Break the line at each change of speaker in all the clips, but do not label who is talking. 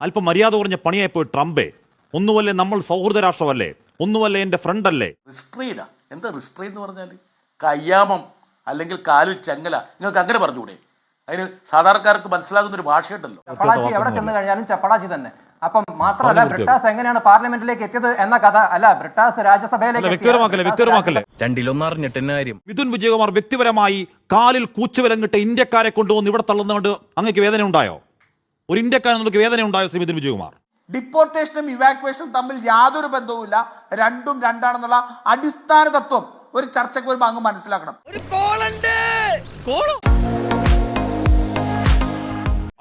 അല്പം മര്യാദ കുറഞ്ഞ പണിയായിപ്പോയി ട്രംപേ ഒന്നുമല്ലേ നമ്മൾ സൗഹൃദ രാഷ്ട്രമല്ലേ? ഒന്നുമല്ലേ എന്റെ ഫ്രണ്ട് അല്ലേ
റിസ്ട്രെയിനാ? എന്താ റിസ്ട്രെയിൻ എന്ന് പറഞ്ഞാൽ കയ്യാമം അല്ലെങ്കിൽ കാലിൽ ചങ്ങല. നിങ്ങൾക്ക് അങ്ങനെ പറഞ്ഞുകൂടെ? അതിന് സാധാരണക്കാർക്ക് മനസ്സിലാകുന്ന ഒരു ഭാഷയുണ്ടല്ലോ.
ചപ്പടാച്ചി എവിടെ ചെന്ന് കഴിഞ്ഞാലും ചപ്പടാച്ചി തന്നെ. അപ്പം മാത്രമല്ല ബ്രിട്ടാസ് എങ്ങനെയാണ് പാർലമെന്റിലേക്ക് എത്തിയത് എന്ന കഥ അല്ല ബ്രിട്ടാസ് രാജ്യസഭയിലേക്ക്
വ്യക്തിപരമാക്കല്ലേ
എത്തിയ-
വ്യക്തിപരമാക്കല്ലേ
രണ്ടിലൊന്നും അറിഞ്ഞിട്ട് തന്നെ കാര്യം.
മിഥുൻ വിജയകുമാർ വ്യക്തിപരമായി കാലിൽ കൂച്ചുവിലങ്ങിട്ട് ഇന്ത്യക്കാരെ കൊണ്ടുവന്ന് ഇവിടെ തള്ളുന്നതുകൊണ്ട് അങ്ങക്ക് വേദന ഉണ്ടായോ ഒരു ഇന്ത്യക്കാരൻ നമുക്ക് വേദന ഉണ്ടായ ശ്രീ മിഥുൻ വിജയകുമാർ
ഡിപ്പോർട്ടേഷനും ഇവാക്വേഷനും തമ്മിൽ യാതൊരു ബന്ധവുമില്ല. രണ്ടും രണ്ടാണെന്നുള്ള അടിസ്ഥാന തത്വം ഒരു ചർച്ചയ്ക്ക് വരുമ്പോൾ അങ്ങ് മനസ്സിലാക്കണം.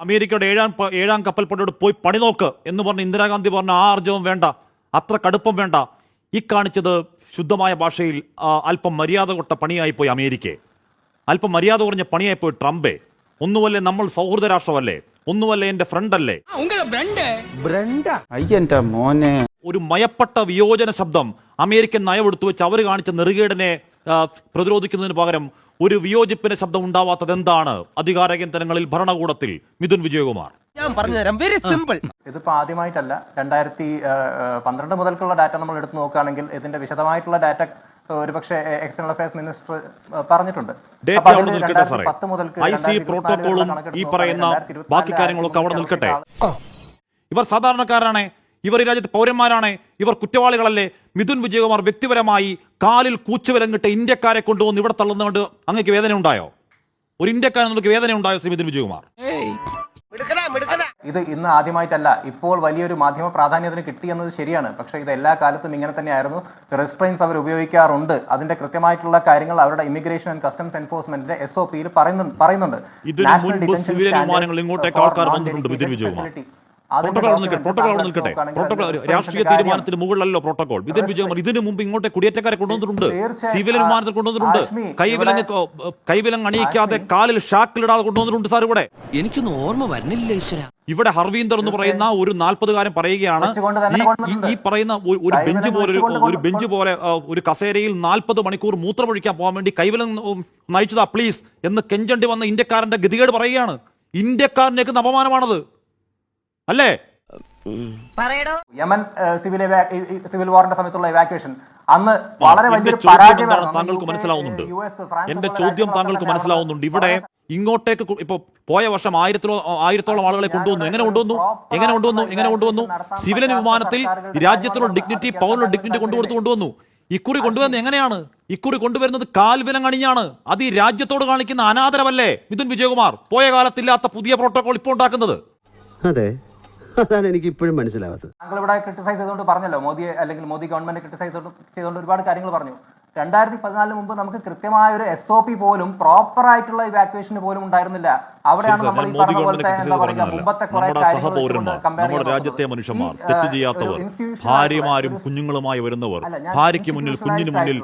അമേരിക്കയുടെ ഏഴാം ഏഴാം കപ്പൽപ്പടയോട് പോയി പണി നോക്ക് എന്ന് പറഞ്ഞ് ഇന്ദിരാഗാന്ധി പറഞ്ഞ ആ ആർജവം വേണ്ട അത്ര കടുപ്പം വേണ്ട. ഈ കാണിച്ചത് ശുദ്ധമായ ഭാഷയിൽ അല്പം മര്യാദ കൊട്ട പണിയായി പോയി അമേരിക്കയെ. അല്പം മര്യാദ കുറഞ്ഞ പണിയായി പോയി ട്രംപേ. ഒന്നുമല്ലേ നമ്മൾ സൗഹൃദ രാഷ്ട്രമല്ലേ? ഒന്നുമല്ലേ എന്റെ ഫ്രണ്ട് അല്ലേ?
അയ്യന്റെ മോനെ.
ഒരു മയപ്പെട്ട വിയോജന ശബ്ദം അമേരിക്കൻ നയമെടുത്തു വെച്ച് അവർ കാണിച്ച നെറുകേടിനെ പ്രതിരോധിക്കുന്നതിന് പകരം ഒരു വിയോജിപ്പിന്റെ ശബ്ദം ഉണ്ടാവാത്തത് എന്താണ്? അധികാര കേന്ദ്രങ്ങളിൽ ഭരണകൂടത്തിൽ മിഥുൻ വിജയകുമാർ.
ഞാൻ പറഞ്ഞു തരാം വെരി സിമ്പിൾ
ഇതിപ്പോ ആദ്യമായിട്ടല്ല. രണ്ടായിരത്തി പന്ത്രണ്ട് മുതൽക്കുള്ള ഡാറ്റ നമ്മൾ എടുത്തു നോക്കുകയാണെങ്കിൽ ഇതിന്റെ വിശദമായിട്ടുള്ള ഡാറ്റ ഒരുപക്ഷെ എക്സ്റ്റേണൽ അഫയേഴ്സ് മിനിസ്റ്റർ പറഞ്ഞിട്ടുണ്ട്.
ഡേറ്റ അവിടെ നിൽക്കട്ടെ സാറേ. ഐ സി പ്രോട്ടോകോളും ഈ പറയുന്ന
നോക്കുകയാണെങ്കിൽ 2024
ബാക്കി കാര്യങ്ങളൊക്കെ അവിടെ നിൽക്കട്ടെ. ഇവർ സാധാരണക്കാരാണ്. ഇവർ ഈ രാജ്യത്തെ പൗരന്മാരാണ്. ഇവർ കുറ്റവാളികളല്ലേ. മിഥുൻ വിജയകുമാർ വ്യക്തിപരമായി കാലിൽ കൂച്ചുവിലങ്ങിട്ട് ഇന്ത്യക്കാരെ കൊണ്ടുവന്ന് ഇവിടെ തള്ളുന്നതുകൊണ്ട് അങ്ങക്ക് വേദന ഉണ്ടായോ ഒരു ഇന്ത്യക്കാരൻ നിങ്ങൾക്ക് വേദന ഉണ്ടായോ ശ്രീ മിഥുൻ വിജയകുമാർ?
ഇത് ഇന്ന് ആദ്യമായിട്ടല്ല. ഇപ്പോൾ വലിയൊരു മാധ്യമ പ്രാധാന്യത്തിന് കിട്ടി എന്നത് ശരിയാണ്. പക്ഷേ ഇത് എല്ലാ കാലത്തും ഇങ്ങനെ തന്നെയായിരുന്നു. റെസ്ട്രെയിൻസ് അവർ ഉപയോഗിക്കാറുണ്ട്. അതിന്റെ കൃത്യമായിട്ടുള്ള കാര്യങ്ങൾ അവരുടെ ഇമിഗ്രേഷൻ ആൻഡ് കസ്റ്റംസ് എൻഫോഴ്സ്മെന്റിന്റെ എസ് ഒ പിയിൽ പറയുന്നുണ്ട്.
പ്രോട്ടോകോൾ അവിടെ നിൽക്കട്ടെ പ്രോട്ടോകോൾ അവിടെ നിൽക്കട്ടെ.
നോക്കുകയാണെങ്കിൽ
പ്രോട്ടോകോൾ
restrictions
രാഷ്ട്രീയ തീരുമാനത്തിന് മുകളിലല്ലോ പ്രോട്ടോകോൾ വിതൻ വിജയകുമാർ ഇതിനു മുമ്പ് ഇങ്ങോട്ട് കുടിയേറ്റക്കാരെ കൊണ്ടുവന്നിട്ടുണ്ട്.
സിവിൽ
വിമാനത്തിൽ കൊണ്ടുവന്നിട്ടുണ്ട്. കൈവിലങ്ങ് കൈവിലങ്ങ് അണിയിക്കാതെ. കാലിൽ ഷാക്കിലിടാതെ കൊണ്ടുവന്നിട്ടുണ്ട് സാർ ഇവിടെ.
എനിക്കൊന്നും ഓർമ്മ വരുന്നില്ല ഈശ്വര.
ഇവിടെ ഹർവീന്ദർ എന്ന് പറയുന്ന ഒരു നാൽപ്പതുകാരൻ പറയുകയാണ്. ഈ- പറയുന്ന ഒരു- ഒരു ബെഞ്ച് പോലെ ഒരു- ബെഞ്ച് പോലെ ഒരു കസേരയിൽ നാൽപ്പത് മണിക്കൂർ മൂത്രമൊഴിക്കാൻ പോകാൻ വേണ്ടി കൈവിലം നയിച്ചതാ പ്ലീസ് എന്ന് കെഞ്ചണ്ടി വന്ന ഇന്ത്യക്കാരന്റെ ഗതികേട് പറയുകയാണ്. ഇന്ത്യക്കാരനേക്ക് അപമാനമാണത്. അല്ലേ?
യമൻ സിവിൽ സിവിൽ വാറിന്റെ സമയത്തുള്ള ഇവാക്യുവേഷൻ അന്ന് വളരെ.
താങ്കൾക്ക് മനസ്സിലാവുന്നുണ്ട്? എന്റെ ചോദ്യം താങ്കൾക്ക് മനസ്സിലാവുന്നുണ്ട്. ഇവിടെ ഇങ്ങോട്ടേക്ക് ഇപ്പൊ പോയ വർഷം ആയിരത്തിലോ ആയിരത്തോളം ആളുകളെ കൊണ്ടുവന്നു. എങ്ങനെ കൊണ്ടുവന്നു? എങ്ങനെ കൊണ്ടുവന്നു? എങ്ങനെ കൊണ്ടുവന്നു? സിവിലിന് വിമാനത്തിൽ രാജ്യത്തിനുള്ള ഡിഗ്നിറ്റി പൗരനുള്ള ഡിഗ്നിറ്റി കൊണ്ടുകൊടുത്ത് കൊണ്ടുവന്നു. ഇക്കുറി കൊണ്ടുവരുന്നത് എങ്ങനെയാണ്? ഇക്കുറി കൊണ്ടുവരുന്നത് കാൽവിലങ്ങണിഞ്ഞാണ് അത് ഈ രാജ്യത്തോട് കാണിക്കുന്ന അനാദരവല്ലേ മിഥുൻ വിജയകുമാർ? പോയ കാലത്തില്ലാത്ത പുതിയ പ്രോട്ടോകോൾ ഇപ്പോൾ ഉണ്ടാക്കുന്നത്.
അതെ. അതാണ് എനിക്ക് ഇപ്പോഴും മനസ്സിലാവാത്തത്.
താങ്കൾ ഇവിടെ ക്രിട്ടിസൈസ് ചെയ്തുകൊണ്ട് പറഞ്ഞല്ലോ. മോദി അല്ലെങ്കിൽ മോദി ഗവൺമെന്റ് ക്രിട്ടിസൈസ് ചെയ്തുകൊണ്ട് ഒരുപാട് കാര്യങ്ങൾ പറഞ്ഞു. രണ്ടായിരത്തി പതിനാലിന് മുമ്പ് നമുക്ക് കൃത്യമായ ഒരു എസ് ഒ പി പോലും പ്രോപ്പർ ആയിട്ടുള്ള ഇവാക്യുവേഷന് പോലും ഉണ്ടായിരുന്നില്ല. അവിടെയാണ് നമ്മൾ ഈ
മോദി
പറഞ്ഞ
ഗവൺമെന്റിനെ
പോലത്തെ എന്താ പറയുക മുമ്പത്തെ കുറെ
നമ്മുടെ രാജ്യത്തെ. മനുഷ്യന്മാർ തെറ്റ് ചെയ്യാത്തവർ ഭാര്യമാരും കുഞ്ഞുങ്ങളുമായി വരുന്നവർ ഭാര്യയ്ക്ക് മുന്നിൽ കുഞ്ഞിന് മുന്നിൽ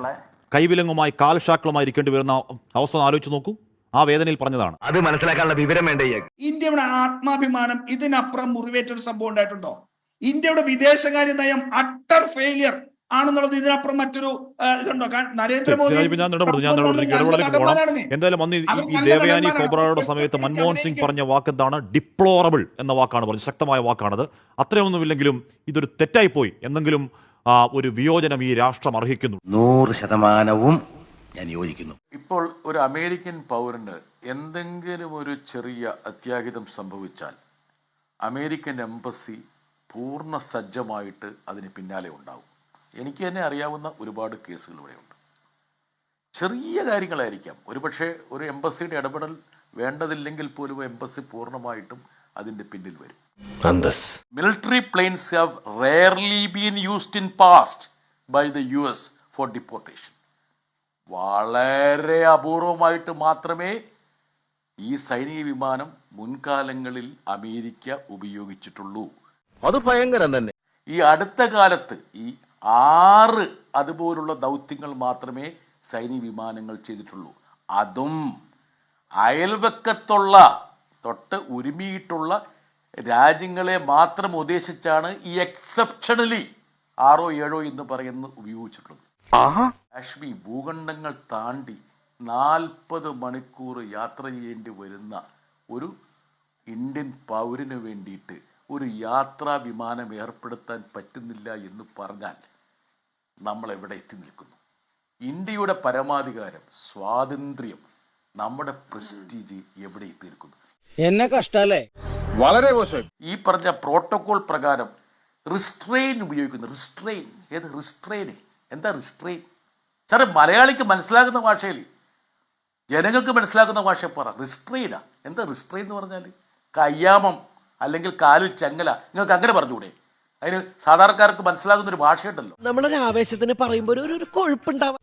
കൈവിലങ്ങുമായി കാൽഷാക്കളുമായി ഇരിക്കേണ്ടി വരുന്ന അവസ്ഥ ഒന്ന് ആലോചിച്ച് നോക്കൂ. ആ വേദനയിൽ പറഞ്ഞതാണ്.
അത് മനസ്സിലാക്കാനുള്ള വിവരം വേണ്ട?
ഇന്ത്യയുടെ ആത്മാഭിമാനം ഇതിനപ്പുറം മുറിവേറ്റ ഒരു സംഭവം ഉണ്ടായിട്ടുണ്ടോ? ഇന്ത്യയുടെ വിദേശകാര്യ നയം അട്ടർ ഫെയിലിയർ ആണെന്നുള്ളത് ഇതിനപ്പുറം മറ്റൊരു ഇതുണ്ടോ? നരേന്ദ്രമോദി
ഞാൻ പോകണം എന്തായാലും അന്ന് ഈ- ദേവയാനി. കോബ്രയുടെ സമയത്ത് മൻമോഹൻ സിംഗ് പറഞ്ഞ വാക്ക് എന്താണ് ഡിപ്ലോറബിൾ എന്ന വാക്കാണ് പറഞ്ഞത്. ശക്തമായ വാക്കാണത്. അത്രയൊന്നുമില്ലെങ്കിലും ഇതൊരു തെറ്റായിപ്പോയി. എന്നെങ്കിലും എന്തെങ്കിലും ഒരു വിയോജനം ഈ രാഷ്ട്രം അർഹിക്കുന്നു.
നൂറ് ശതമാനവും ഞാൻ യോജിക്കുന്നു.
ഇപ്പോൾ ഒരു അമേരിക്കൻ പൗരന് എന്തെങ്കിലും ഒരു ചെറിയ അത്യാഹിതം സംഭവിച്ചാൽ അമേരിക്കൻ എംബസി പൂർണ സജ്ജമായിട്ട് അതിന് പിന്നാലെ ഉണ്ടാവും. എനിക്ക് തന്നെ അറിയാവുന്ന ഒരുപാട് കേസുകൾ ഇവിടെയുണ്ട് ചെറിയ കാര്യങ്ങളായിരിക്കാം. ഒരുപക്ഷെ ഒരു എംബസിയുടെ ഇടപെടൽ വേണ്ടതില്ലെങ്കിൽ പോലും എംബസി പൂർണമായിട്ടും അതിന്റെ പിന്നിൽ വരും.
Military
planes have have been used in past by the U S for deportation. വളരെ അപൂർവമായിട്ട് മാത്രമേ ഈ സൈനിക വിമാനം മുൻകാലങ്ങളിൽ അമേരിക്ക ഉപയോഗിച്ചിട്ടുള്ളൂ.
അത് ഭയങ്കരം തന്നെ.
ഈ അടുത്ത കാലത്ത് ഈ ആറ് അതുപോലുള്ള ദൗത്യങ്ങൾ മാത്രമേ സൈനിക വിമാനങ്ങൾ ചെയ്തിട്ടുള്ളൂ. അതും അയൽവക്കത്തുള്ള തൊട്ട് ഒരുമിയിട്ടുള്ള രാജ്യങ്ങളെ മാത്രം ഉദ്ദേശിച്ചാണ് ഈ എക്സെപ്ഷണലി ആറോ ഏഴോ എന്ന് പറയുന്നത് ഉപയോഗിച്ചിട്ടുള്ളത്. കാശ്മി ഭൂഖണ്ഡങ്ങൾ താണ്ടി നാൽപ്പത് മണിക്കൂർ യാത്ര ചെയ്യേണ്ടി വരുന്ന ഒരു ഇന്ത്യൻ പൗരന് വേണ്ടിയിട്ട് ഒരു യാത്രാ വിമാനം ഏർപ്പെടുത്താൻ പറ്റുന്നില്ല എന്ന് പറഞ്ഞാൽ നമ്മൾ എവിടെ എത്തി നിൽക്കുന്നു? ഇന്ത്യയുടെ പരമാധികാരം സ്വാതന്ത്ര്യം നമ്മുടെ പ്രസ്റ്റീജ് എവിടെ എത്തി നിൽക്കുന്നു?
എന്നെ കഷ്ടല്ലേ?
ഈ പറഞ്ഞ പ്രോട്ടോകോൾ പ്രകാരം റിസ്ട്രെയിൻ ഉപയോഗിക്കുന്നു. റിസ്ട്രെയിൻ. ഏത് റിസ്ട്രെയിൻ എന്താ റിസ്ട്രെയിൻ? സാറേ മലയാളിക്ക് മനസ്സിലാകുന്ന ഭാഷയിൽ ജനങ്ങൾക്ക് മനസ്സിലാക്കുന്ന ഭാഷ പറ. റിസ്ട്രെയിനാ എന്താ റിസ്ട്രെയിൻ എന്ന് പറഞ്ഞാൽ കയ്യാമം അല്ലെങ്കിൽ കാലിൽ ചങ്ങല. നിങ്ങൾക്ക് അങ്ങനെ പറഞ്ഞുകൂടെ? അതിന് സാധാരണക്കാർക്ക് മനസ്സിലാകുന്ന ഒരു ഭാഷയുണ്ടല്ലോ.
നമ്മളൊരു ആവേശത്തിന് പറയുമ്പോൾ ഒരു ഒരു കൊഴുപ്പുണ്ടാവാ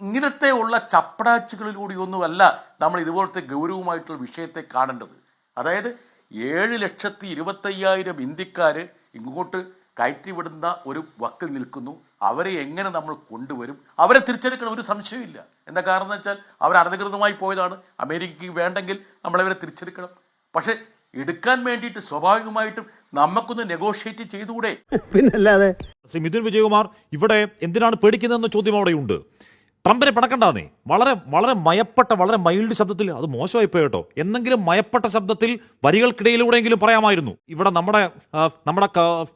ഇങ്ങനത്തെ ഉള്ള ചപ്പടാച്ചുകളിലൂടെയൊന്നുമല്ല നമ്മൾ ഇതുപോലത്തെ ഗൗരവമായിട്ടുള്ള വിഷയത്തെ കാണേണ്ടത്. അതായത് ഏഴ് ലക്ഷത്തി ഇരുപത്തയ്യായിരം ഇന്ത്യക്കാർ ഇങ്ങോട്ട് കയറ്റിവിടുന്ന ഒരു വക്കിൽ നിൽക്കുന്നു. അവരെ എങ്ങനെ നമ്മൾ കൊണ്ടുവരും? അവരെ തിരിച്ചെടുക്കണം ഒരു സംശയമില്ല എന്താ കാരണം എന്ന് വെച്ചാൽ അവർ അനധികൃതമായി പോയതാണ്. അമേരിക്കയ്ക്ക് വേണ്ടെങ്കിൽ നമ്മളവരെ തിരിച്ചെടുക്കണം. പക്ഷെ എടുക്കാൻ വേണ്ടിയിട്ട് സ്വാഭാവികമായിട്ടും നമുക്കൊന്ന് നെഗോഷിയേറ്റ് ചെയ്തുകൂടെ?
പിന്നല്ലാതെ
ശ്രീ മിഥുൻ വിജയകുമാർ ഇവിടെ എന്തിനാണ് പേടിക്കുന്നതെന്ന ചോദ്യം അവിടെയുണ്ട്. ട്രംപിനെ പിണക്കണ്ടാന്നേ വളരെ വളരെ മയപ്പെട്ട വളരെ മൈൽഡ് ശബ്ദത്തിൽ അത് മോശമായി പോയി കേട്ടോ. എന്തെങ്കിലും മയപ്പെട്ട ശബ്ദത്തിൽ വരികൾക്കിടയിലൂടെയെങ്കിലും പറയാമായിരുന്നു. ഇവിടെ നമ്മുടെ നമ്മുടെ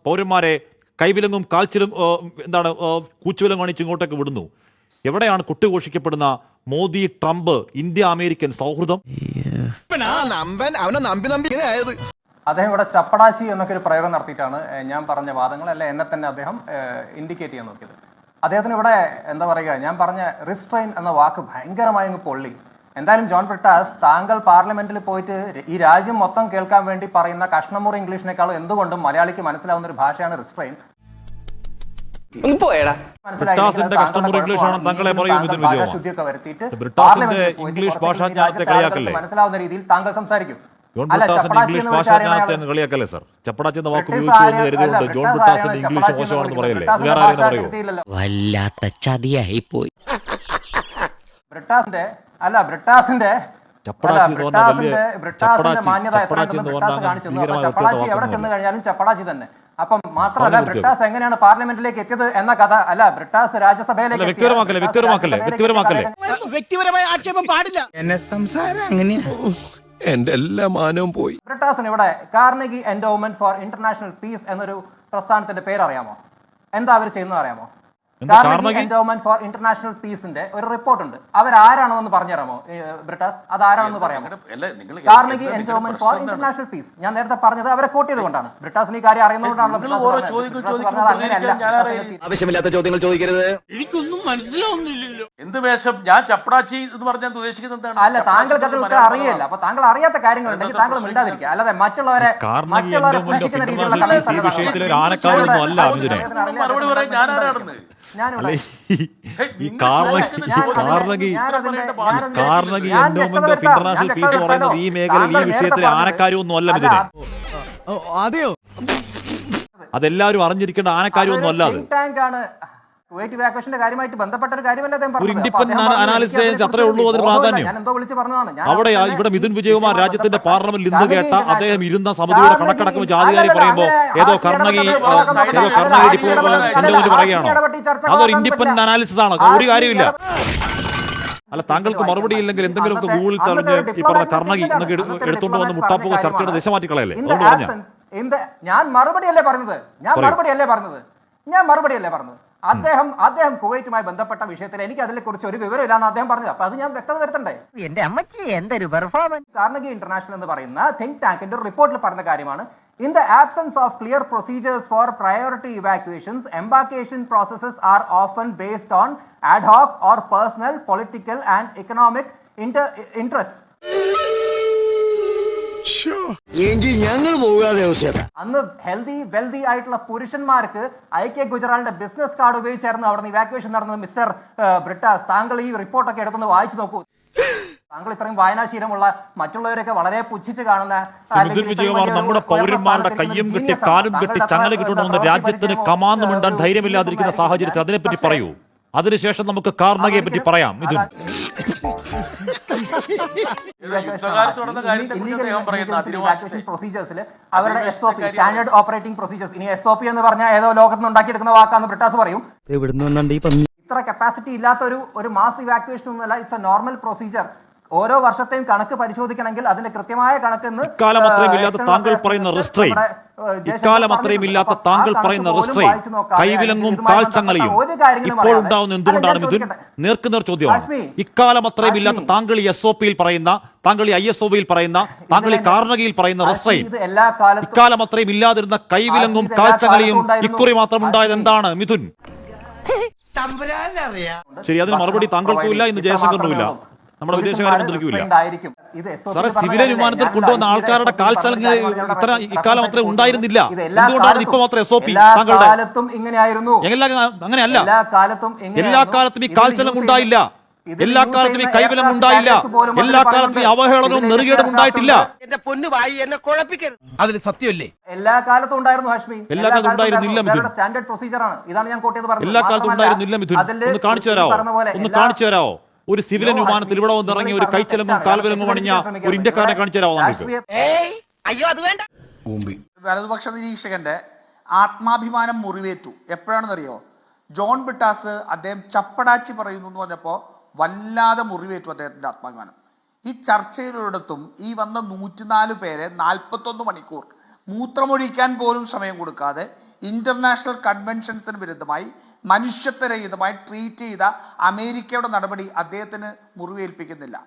പൗരന്മാരെ കൈവിലങ്ങും കാൽച്ചിലും എന്താണ് കൂച്ചുവിലും കാണിച്ച് ഇങ്ങോട്ടേക്ക് വിടുന്നു. എവിടെയാണ് കുട്ടിഘോഷിക്കപ്പെടുന്ന മോദി ട്രംപ് ഇന്ത്യ അമേരിക്കൻ സൗഹൃദം?
നമ്പൻ അവനെ നമ്പി നമ്പി ഇങ്ങനെ ആയത്.
അദ്ദേഹം ഇവിടെ ചപ്പടാശി എന്നൊക്കെ ഒരു പ്രയോഗം നടത്തിയിട്ടാണ് ഞാൻ പറഞ്ഞ വാദങ്ങൾ അല്ലെ എന്നെ തന്നെ അദ്ദേഹം ഇൻഡിക്കേറ്റ് ചെയ്യാൻ നോക്കിയത്. അദ്ദേഹത്തിന് ഇവിടെ എന്താ പറയുക ഞാൻ പറഞ്ഞ റിസ്ട്രെയിൻ എന്ന വാക്ക് ഭയങ്കരമായി അങ്ങ് പൊള്ളി. എന്തായാലും ജോൺ ബ്രിട്ടാസ് താങ്കൾ പാർലമെന്റിൽ പോയിട്ട് ഈ രാജ്യം മൊത്തം കേൾക്കാൻ വേണ്ടി പറയുന്ന കഷ്ണമുറി ഇംഗ്ലീഷിനേക്കാളും എന്തുകൊണ്ടും മലയാളിക്ക് മനസ്സിലാവുന്ന ഒരു ഭാഷയാണ് റിസ്ട്രെയിൻ മനസ്സിലാവുന്ന രീതിയിൽ താങ്കൾ സംസാരിക്കും.
ജോൺ
ചപ്പടാച്ചി
ഇംഗ്ലീഷ്
എന്ന്
ഭാഷാജ്ഞാനത്തെ കളിയാക്കല്ലേ സർ? ചപ്പടാച്ചി എന്ന വാക്ക് ഉപയോഗിച്ചു എന്ന്
ആരെയും-
ജോൺ
ബ്രിട്ടീഷ്
ബ്രിട്ടാസിന്റെ ഇംഗ്ലീഷ് മോശമാണെന്ന് പറയല്ലേ? വേറെ ആരെയും
പറയുമോ.
വല്ലാത്ത ചതിയായി പോയി
ബ്രിട്ടാസിന്റെ അല്ല ബ്രിട്ടാസിന്റെ
ചപ്പടാച്ചി എന്ന് പറഞ്ഞാൽ വലിയ ചപ്പടാച്ചി- ചപ്പടാച്ചി എന്ന് പറഞ്ഞാൽ ഭീകരമായ
എവിടെ ചെന്ന് കഴിഞ്ഞാലും ചപ്പടാച്ചി തന്നെ. അപ്പം മാത്രമല്ല ബ്രിട്ടാസ് എങ്ങനെയാണ് പാർലമെന്റിലേക്ക് എത്തിയത് എന്ന കഥ അല്ല ബ്രിട്ടാസ് രാജ്യസഭയിലേക്ക്
വ്യക്തിപരമാക്കല്ലേ,
വ്യക്തിപരമായ ആക്ഷേപം പാടില്ല. എന്നെ സംസാരം അങ്ങനെയാ. എന്റെ എല്ലാ മാനവും പോയി
ബ്രിട്ടാസിന് ഇവിടെ Carnegie endowment for international peace എന്നൊരു പ്രസ്ഥാനത്തിന്റെ പേര് അറിയാമോ എന്താ അവർ ചെയ്യുന്നത് അറിയാമോ? എൻഡോമെന്റ് ഫോർ ഇന്റർനാഷണൽ പീസിന്റെ ഒരു റിപ്പോർട്ട് ഉണ്ട് അവരാരാണെന്ന് പറഞ്ഞുതരാമോ ബ്രിട്ടാസ് അത് ആരാണെന്ന് പറയാമോ? Carnegie endowment for international peace ഞാൻ നേരത്തെ പറഞ്ഞത് അവരെ കോട്ട് ചെയ്തുകൊണ്ടാണ്. ബ്രിട്ടാസിന് ഈ കാര്യം അറിയുന്നതുകൊണ്ടാണല്ലോ
നിങ്ങൾ ഓരോ ചോദ്യങ്ങൾ ചോദിക്കരുത്
എനിക്കൊന്നും
ആവശ്യമില്ലാത്ത ചോദിക്കരുത്.
എന്ത് വേഷം? ഞാൻ ചപ്പടാച്ചി എന്ന് പറഞ്ഞാൽ ഉദ്ദേശിക്കുന്നത് എന്താണ്?
അല്ല താങ്കൾക്ക്
എന്ന്
ഉത്തരം അറിയില്ല അപ്പൊ താങ്കൾ അറിയാത്ത കാര്യങ്ങളുണ്ടെങ്കിൽ താങ്കൾ മിണ്ടാതിരിക്കുക. അല്ലാതെ മറ്റുള്ളവരെ മറ്റുള്ളവരെ
മറുപടി പറയാൻ ഞാൻ
ഈ കാർണഗി
ഞാൻ
ചോദ്യം
കാർണഗി
ഉത്തരം പറയേണ്ട ബാധ്യത
Carnegie endowment of international peace പറയുന്നത് ഈ മേഖല ഈ
താങ്കൾ
വിഷയത്തിലെ
നേരത്തെ
ആനക്കാര്യമൊന്നും അല്ല ഇതിനെ
അതെയോ?
അതെല്ലാവരും അറിഞ്ഞിരിക്കേണ്ട ആനക്കാരൊന്നും അല്ല അത്.
കുവൈറ്റ് evacuation കാര്യമായിട്ട് ബന്ധപ്പെട്ട ഒരു കാര്യമല്ല
അത്രേ ഉള്ളൂ അതിന് പ്രാധാന്യം.
ഞാൻ എന്തോ വിളിച്ച് പറഞ്ഞതാണ്. ഞാൻ
അവിടെ ഇവിടെ മിഥുൻ വിജയകുമാർ രാജ്യത്തിന്റെ പാർലമെന്റിൽ ഇന്ന് കേട്ട അദ്ദേഹം ഇരുന്ന സമിതിയുടെ കണക്കടക്കം ജാതികാരി പറയുമ്പോൾ ഏതോ
കർണകി
ഏതോ കർണകി
നടത്താൻ
പറയുകയാണോ അതൊരു ഇൻഡിപെൻഡന്റ്. അനാലിസിസ് ആണ്? ഒരു കാര്യമില്ല അല്ല താങ്കൾക്ക് മറുപടി ഇല്ലെങ്കിൽ എന്തെങ്കിലും
ഒക്കെ
ഗൂഗിളിൽ തെളിഞ്ഞ് ഈ പറഞ്ഞ
കർണകി
എന്നൊക്കെ എടുത്തുകൊണ്ട് വന്ന് മുട്ടാപ്പുക ചർച്ചയുടെ ദിശ. മാറ്റിക്കളയല്ലേ? അതുകൊണ്ട് പറഞ്ഞ?
absence, in the- ഞാൻ പറഞ്ഞത്? ഞാൻ
മറുപടി
അല്ലേ പറഞ്ഞത്? ഞാൻ മറുപടി അല്ലേ പറഞ്ഞത് അദ്ദേഹം അദ്ദേഹം കുവൈറ്റുമായി ബന്ധപ്പെട്ട വിഷയത്തിൽ എനിക്ക് അതിനെ കുറിച്ച് ഒരു വിവരം ഇല്ലാന്ന് അദ്ദേഹം പറഞ്ഞത്. അപ്പൊ അത് ഞാൻ വ്യക്തത വരുത്തണ്ടേ?
എന്റെ അമ്മച്ചി എന്തൊരു പെർഫോമൻസ്
കാർണഗി ഇന്റർനാഷണൽ എന്ന് പറയുന്ന തിങ്ക് ടാങ്കിന്റെ ഒരു റിപ്പോർട്ടിൽ പറഞ്ഞ കാര്യമാണ്. In the absence of clear procedures for priority evacuations embarkation processes are often based on ad hoc or personal political and economic interest
എങ്കിൽ ഞങ്ങൾ പോകാതെ
അന്ന് ഹെൽത്തി വെൽതി ആയിട്ടുള്ള പുരുഷന്മാർക്ക് ഐ കെ ഗുജറാളിന്റെ ബിസിനസ് കാർഡ് ഉപയോഗിച്ചായിരുന്നു അവിടെ നിന്ന് ഇവാക്യുവേഷൻ നടന്നത് മിസ്റ്റർ ബ്രിട്ടാസ് താങ്കൾ ഈ റിപ്പോർട്ടൊക്കെ എടുത്തൊന്ന് വായിച്ചു നോക്കൂ. താങ്കൾ ഇത്രയും വായനാശീലമുള്ള മറ്റുള്ളവരൊക്കെ വളരെ പുച്ഛിച്ച് കാണുന്ന
നമ്മുടെ പൗരന്മാരുടെ കയ്യും കെട്ടി കാലും കെട്ടി ചങ്ങല
അത്ര
കിട്ടുകൊണ്ടുവന്ന് രാജ്യത്തിന് കമാന്ന് മിണ്ടാൻ ധൈര്യമില്ലാതിരിക്കുന്ന സാഹചര്യത്തിൽ അതിനെപ്പറ്റി പറയൂ. അതിനുശേഷം നമുക്ക് കാർണകയെ പറ്റി പറയാം.
ഇത്
പ്രൊസീജിയേഴ്സിൽ അവരുടെ S O P standard operating procedures ഇനി എസ് ഒ പി എന്ന് പറഞ്ഞാൽ ഏതോ ലോകത്ത് ഉണ്ടാക്കിയെടുക്കുന്ന വാക്കാന്ന് ബ്രിട്ടാസ് പറയും. ഇത്ര കപ്പാസിറ്റി ഇല്ലാത്ത ഒരു ഒരു മാസ് ഇവാക്യുവേഷൻ ഒന്നുമല്ല. ഇറ്റ്സ് എ നോർമൽ പ്രൊസീജിയർ ഓരോ വർഷത്തെയും കണക്ക് പരിശോധിക്കണമെങ്കിൽ അതിന്റെ കൃത്യമായ കണക്ക്
ഇക്കാലം അത്രയും ഇല്ലാത്ത താങ്കൾ പറയുന്ന
ജയശങ്കർ
ഇക്കാലം അത്രയും ഇല്ലാത്ത താങ്കൾ പറയുന്ന
നോക്കാതെ
കൈവിലങ്ങും കാൽച്ചങ്ങലയും ഇപ്പോൾ ഉണ്ടാവുന്ന എന്തുകൊണ്ടാണ് മിഥുൻ. നേർക്കുനേർ ചോദ്യമാണ്. ഇക്കാലം അത്രയും ഇല്ലാത്ത താങ്കൾ ഈ എസ് ഒ പിയിൽ പറയുന്ന താങ്കൾ ഈ ഐ എസ് ഒ പിയിൽ പറയുന്ന താങ്കൾ ഈ കാർണകിയിൽ പറയുന്ന
കാലത്തും
ഇക്കാലം അത്രയും ഇല്ലാതിരുന്ന കൈവിലങ്ങും കാൽച്ചങ്ങലയും ഇക്കുറി മാത്രം ഉണ്ടായത് എന്താണ് മിഥുൻ? ശരി അതിന് മറുപടി താങ്കൾക്കും ഇല്ല ഇന്ന് ജയശങ്കറിനും ഇല്ല നമ്മുടെ വിദേശകാര്യമന്ത്രിക്കും ഇല്ല സാറേ സിവിലിയൻ വിമാനത്തിൽ കൊണ്ടുവന്ന ആൾക്കാരുടെ കാൽ ചലങ്ങ് ഇത്ര ഇക്കാലം അത്ര ഉണ്ടായിരുന്നില്ല. എന്തുകൊണ്ടാണ് ഇപ്പൊ മാത്രം എസ് ഒ പി താങ്കളുടെ
കാലത്തും ഇങ്ങനെയായിരുന്നു.
എല്ലാ അങ്ങനെയല്ല.
എല്ലാ കാലത്തും ഇങ്ങനെയായിരുന്നു.
എല്ലാ കാലത്തും ഈ
കാൽ
കാൽച്ചലം ഉണ്ടായില്ല. എല്ലാ കാലത്തും ഈ കൈവലം ഉണ്ടായില്ല. എല്ലാ കാലത്തും ഈ. അവഹേളനവും നെറുകേടും ഉണ്ടായിട്ടില്ല.
ഉണ്ട്.
എന്റെ പൊന്നു വായി എന്നെ കുഴപ്പിക്കരുത്.
അതിൽ സത്യമല്ലേ?
എല്ലാ കാലത്തും ഉണ്ടായിരുന്നു ഹാഷ്മി.
എല്ലാ കാലത്തും ഉണ്ടായിരുന്നില്ല, മിഥുൻ.
സ്റ്റാൻഡേർഡ് പ്രൊസീജിയർ ആണ്. ഇതാണ് ഞാൻ കോട്ടയത്ത് പറഞ്ഞത്.
എല്ലാ കാലത്തും ഉണ്ടായിരുന്നില്ല മിഥുൻ. ഒന്ന് കാണിച്ചു തരാമോ? ഒന്ന് കാണിച്ചു തരാമോ? ഒരു സിവിൽ
നോ,
വിമാനത്തിൽ ഇവിടെ വന്ന് ഇറങ്ങി ഒരു
കൈച്ചലമ്പും
കൈച്ചലങ്ങും
തെറ്റാണ്.
അണിഞ്ഞ ഒരു ഇന്ത്യക്കാരനെ കാണിച്ചു തരാമോ നിങ്ങൾക്ക്
രാഷ്ട്രീയ-
ഏയ് അയ്യോ അത്
വലതുപക്ഷ നിരീക്ഷകന്റെ ആത്മാഭിമാനം മുറിവേറ്റു. എപ്പോഴാണെന്നറിയോ? ജോൺ ബിട്ടാസ് അദ്ദേഹം ചപ്പടാച്ചി പറയുന്നു എന്ന് പറഞ്ഞപ്പോൾ വല്ലാതെ മുറിവേറ്റു അദ്ദേഹത്തിന്റെ ആത്മാഭിമാനം. ഈ ചർച്ചയിലൊരിടത്തും ഈ വന്ന നൂറ്റിനാല് പേരെ നാൽപ്പത്തൊന്ന് മണിക്കൂർ മൂത്രമൊഴിക്കാൻ പോലും സമയം കൊടുക്കാതെ ഇന്റർനാഷണൽ കൺവെൻഷൻസിന് വിരുദ്ധമായി മനുഷ്യത്വരഹിതമായി ട്രീറ്റ് ചെയ്ത അമേരിക്കയുടെ നടപടി അദ്ദേഹത്തിന് മുറിവേൽപ്പിക്കുന്നില്ല.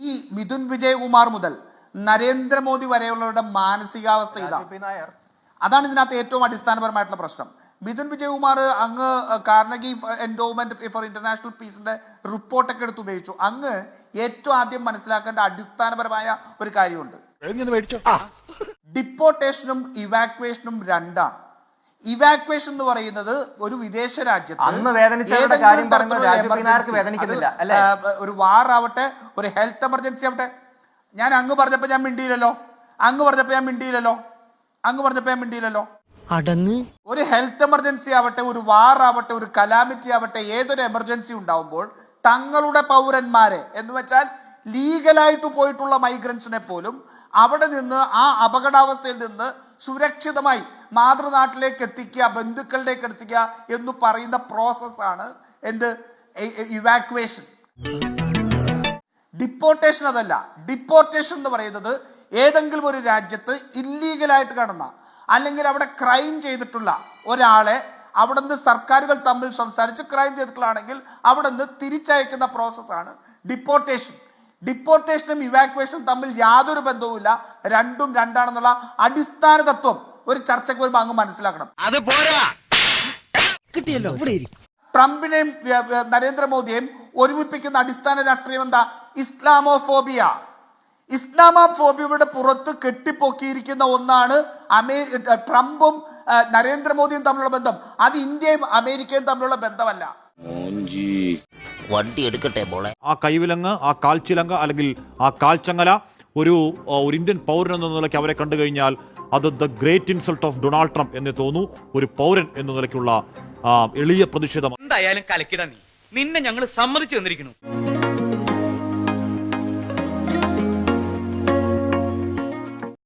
ഈ മിഥുൻ വിജയകുമാർ മുതൽ നരേന്ദ്രമോദി വരെയുള്ളവരുടെ മാനസികാവസ്ഥ ഇതാണ്.
നായർ.
അതാണ് ഇതിനകത്ത് ഏറ്റവും അടിസ്ഥാനപരമായിട്ടുള്ള പ്രശ്നം. മിഥുൻ വിജയകുമാർ അങ്ങ് കാർണഗി എൻഡോവ്മെന്റ് ഫോർ ഇന്റർനാഷണൽ പീസിന്റെ റിപ്പോർട്ടൊക്കെ എടുത്ത് ഉപയോഗിച്ചു. അങ്ങ് ഏറ്റവും ആദ്യം മനസ്സിലാക്കേണ്ട അടിസ്ഥാനപരമായ ഒരു കാര്യമുണ്ട്. ഡിപ്പോർട്ടേഷനും ഇവാക്വേഷനും രണ്ടാണ്. ഇവാക്വേഷൻ എന്ന് പറയുന്നത് ഒരു വിദേശ രാജ്യത്ത്? ഒരു വാർ ആവട്ടെ ഒരു ഹെൽത്ത് എമർജൻസി ആവട്ടെ. ഞാൻ അങ്ങ് പറഞ്ഞപ്പോ ഞാൻ മിണ്ടിയില്ലല്ലോ. അങ്ങ് പറഞ്ഞപ്പോ ഞാൻ മിണ്ടിയില്ലല്ലോ. അങ്ങ് പറഞ്ഞപ്പോ ഞാൻ മിണ്ടിയില്ലല്ലോ.
അടങ്ങ്.
ഒരു ഹെൽത്ത് എമർജൻസി ആവട്ടെ ഒരു വാർ ആവട്ടെ ഒരു കലാമിറ്റി ആവട്ടെ ഏതൊരു എമർജൻസി ഉണ്ടാവുമ്പോൾ തങ്ങളുടെ പൗരന്മാരെ എന്ന് വെച്ചാൽ ലീഗലായിട്ട് പോയിട്ടുള്ള മൈഗ്രൻസിനെ പോലും അവിടെ നിന്ന് ആ അപകടാവസ്ഥയിൽ നിന്ന് സുരക്ഷിതമായി മാതൃനാട്ടിലേക്ക് എത്തിക്കുക ബന്ധുക്കളിലേക്ക് എത്തിക്കുക എന്ന് പറയുന്ന പ്രോസസ്സാണ് എന്ത്? ഇവാക്വേഷൻ ഡിപ്പോർട്ടേഷൻ അതല്ല. ഡിപ്പോർട്ടേഷൻ എന്ന് പറയുന്നത് ഏതെങ്കിലും ഒരു രാജ്യത്ത് ഇല്ലീഗലായിട്ട് കാണുന്ന അല്ലെങ്കിൽ അവിടെ ക്രൈം ചെയ്തിട്ടുള്ള ഒരാളെ അവിടെ നിന്ന് സർക്കാരുകൾ തമ്മിൽ സംസാരിച്ച് ക്രൈം ചെയ്തിട്ടുള്ളതാണെങ്കിൽ അവിടെ നിന്ന് തിരിച്ചയക്കുന്ന പ്രോസസ്സാണ് ഡിപ്പോർട്ടേഷൻ ഡിപ്പോർട്ടേഷനും ഇവാക്വേഷനും തമ്മിൽ യാതൊരു ബന്ധവുമില്ല. രണ്ടും രണ്ടാണെന്നുള്ള അടിസ്ഥാന തത്വം ഒരു ചർച്ചയ്ക്ക് വരുമ്പോൾ അങ്ങ് മനസ്സിലാക്കണം.
അത് പോരാ.
കിട്ടിയല്ലോ
ട്രംപിനെയും നരേന്ദ്രമോദിയെയും ഒരുമിപ്പിക്കുന്ന അടിസ്ഥാന രാഷ്ട്രീയം എന്താ? ഇസ്ലാമോഫോബിയ. ഇസ്ലാമോഫോബിയയുടെ പുറത്ത് കെട്ടിപ്പൊക്കിയിരിക്കുന്ന ഒന്നാണ് അമേ ട്രംപും നരേന്ദ്രമോദിയും തമ്മിലുള്ള ബന്ധം. അത് ഇന്ത്യയും അമേരിക്കയും തമ്മിലുള്ള ബന്ധമല്ല.
വണ്ടി എടുക്കട്ടെ മോളെ.
ആ കൈവിലങ്ങ് ആ കാൽച്ചിലങ്ക അല്ലെങ്കിൽ ആ കാൽച്ചങ്ങല ഒരു ഒരു ഇന്ത്യൻ പൗരൻ എന്ന നിലയ്ക്ക് അവരെ കണ്ടു കഴിഞ്ഞാൽ അത് the great insult of Donald Trump എന്ന് തോന്നുന്നു ഒരു പൗരൻ എന്ന നിലയ്ക്കുള്ള എളിയ പ്രതിഷേധം
എന്തായാലും കലക്കിട നീ. നിന്നെ ഞങ്ങൾ സമ്മതിച്ചു തന്നിരിക്കുന്നു.